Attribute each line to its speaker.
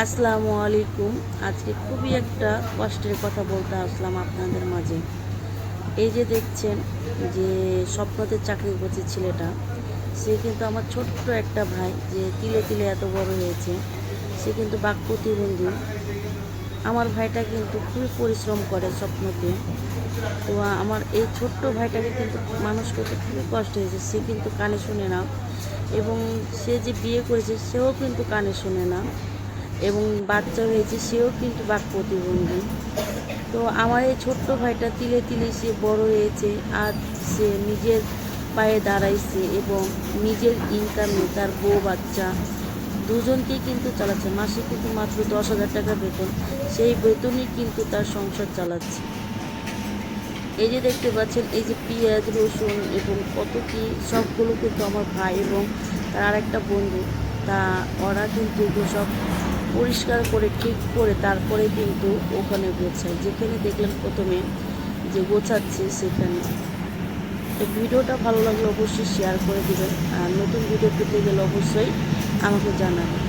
Speaker 1: আসসালামু আলাইকুম। আজকে খুবই একটা কষ্টের কথা বলতে আসলাম আপনাদের মাঝে। এই যে দেখছেন যে স্বপ্নতে চাকরি করছে ছেলেটা, সে কিন্তু আমার ছোট্ট একটা ভাই যে তিলে তিলে এত বড় হয়েছে। সে কিন্তু বাক প্রতিবন্ধী। আমার ভাইটা কিন্তু খুবই পরিশ্রম করে স্বপ্নতে। তো আমার এই ছোট্ট ভাইটাকে কিন্তু মানুষ করতে খুবই কষ্ট হয়েছে। সে কিন্তু কানে শুনে না। এবং সে যে বিয়ে করেছে, সেও কিন্তু কানে শুনে না। এবং বাচ্চা হয়েছে সেও কিন্তু বাক প্রতিবন্ধী। তো আমার এই ছোট্ট ভাইটা তিলে তিলে সে বড় হয়েছে, আর সে নিজের পায়ে দাঁড়াইছে এবং নিজের ইনকামে তার বউ বাচ্চা দুজনকেই কিন্তু চালাচ্ছে। মাসে কিন্তু মাত্র দশ হাজার টাকা বেতন, সেই বেতনই কিন্তু তার সংসার চালাচ্ছে। এই যে দেখতে পাচ্ছেন, এই যে পেঁয়াজ, রসুন এবং কত কি, সবগুলো কিন্তু আমার ভাই এবং তার আরেকটা বন্ধু, তা ওরা কিন্তু সব পরিষ্কার করে, ঠিক করে তারপরে কিন্তু ওখানে গোছায় যেখানে দেখলাম প্রথমে যে গোছাচ্ছে সেখানে। তো ভিডিওটা ভালো লাগলে অবশ্যই শেয়ার করে দেবেন। আর নতুন ভিডিও পেতে গেলে অবশ্যই আমাকে জানাবেন।